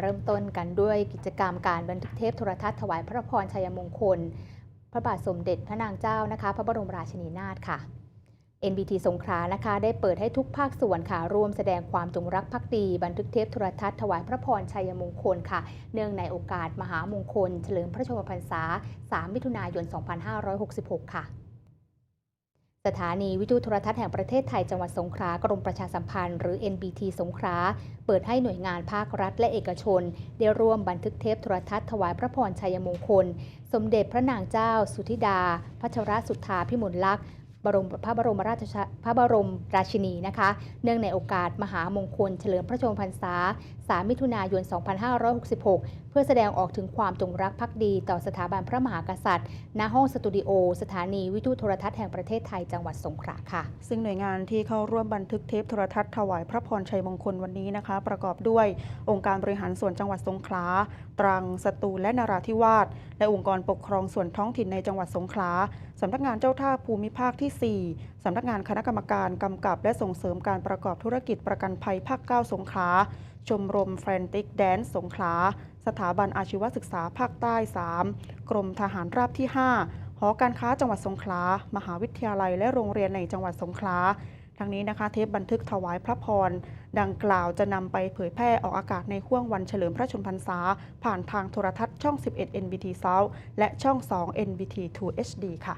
เริ่มต้นกันด้วยกิจกรรมการบันทึกเทปโทรทัศน์ถวายพระพรชัยมงคล พระบาทสมเด็จพระนางเจ้านะคะ พระบรมราชินีนาถค่ะ NBT สงขลานะคะ ได้เปิดให้ทุกภาคส่วนค่ะร่วมแสดงความจงรักภักดี บันทึกเทปโทรทัศน์ถวายพระพรชัยมงคลค่ะ เนื่องในโอกาสมหามงคล เฉลิมพระชนมพรรษา 3 มิถุนายน 2566 ค่ะ สถานีวิทยุโทรทัศน์แห่งประเทศไทยจังหวัดสงขลากรมประชาสัมพันธ์หรือ NBT สงขลาเปิดให้หน่วยงานภาครัฐและเอกชน ได้ร่วมบันทึกเทปโทรทัศน์ถวายพระพรชัยมงคล สมเด็จพระนางเจ้า สุธิดา พัชรสุทธาพิมลลักษณ์ บรมพระบรมราชพระบรมราชินีนะคะ เนื่องในโอกาสมหามงคลเฉลิมพระชนมพรรษา 3 มิถุนายน 2566 เพื่อแสดงออกถึงความจงรักภักดีต่อสถาบันพระมหากษัตริย์ ณ ห้องสตูดิโอ สถานีวิทยุโทรทัศน์แห่งประเทศไทยจังหวัดสงขลาค่ะ ซึ่งหน่วยงานที่เข้าร่วมบันทึกเทปโทรทัศน์ถวายพระพรชัยมงคลวันนี้นะคะ ประกอบด้วยองค์การบริหารส่วนจังหวัดสงขลา ตรัง สตูล และนราธิวาส และองค์กรปกครองส่วนท้องถิ่นในจังหวัดสงขลา สำนักงานเจ้าท่าภูมิภาคที่ 4 สำนักงานคณะกรรมการกำกับและส่งเสริมการประกอบธุรกิจประกันภัยภาค 9 สงขลา ชมรมแฟรนติกแดนซ์สงขลา สถาบันอาชีวศึกษาภาคใต้ 3 กรมทหารราบที่ 5 หอการค้าจังหวัดสงขลา มหาวิทยาลัยและโรงเรียนในจังหวัดสงขลา ทั้งนี้นะคะเทปบันทึกถวายพระพร ดังกล่าวจะนำไปเผยแพร่ออกอากาศในห้วงวันเฉลิมพระชนพรรษา ผ่านทางโทรทัศน์ช่อง 11 NBT South และช่อง 2 NBT 2 HD ค่ะ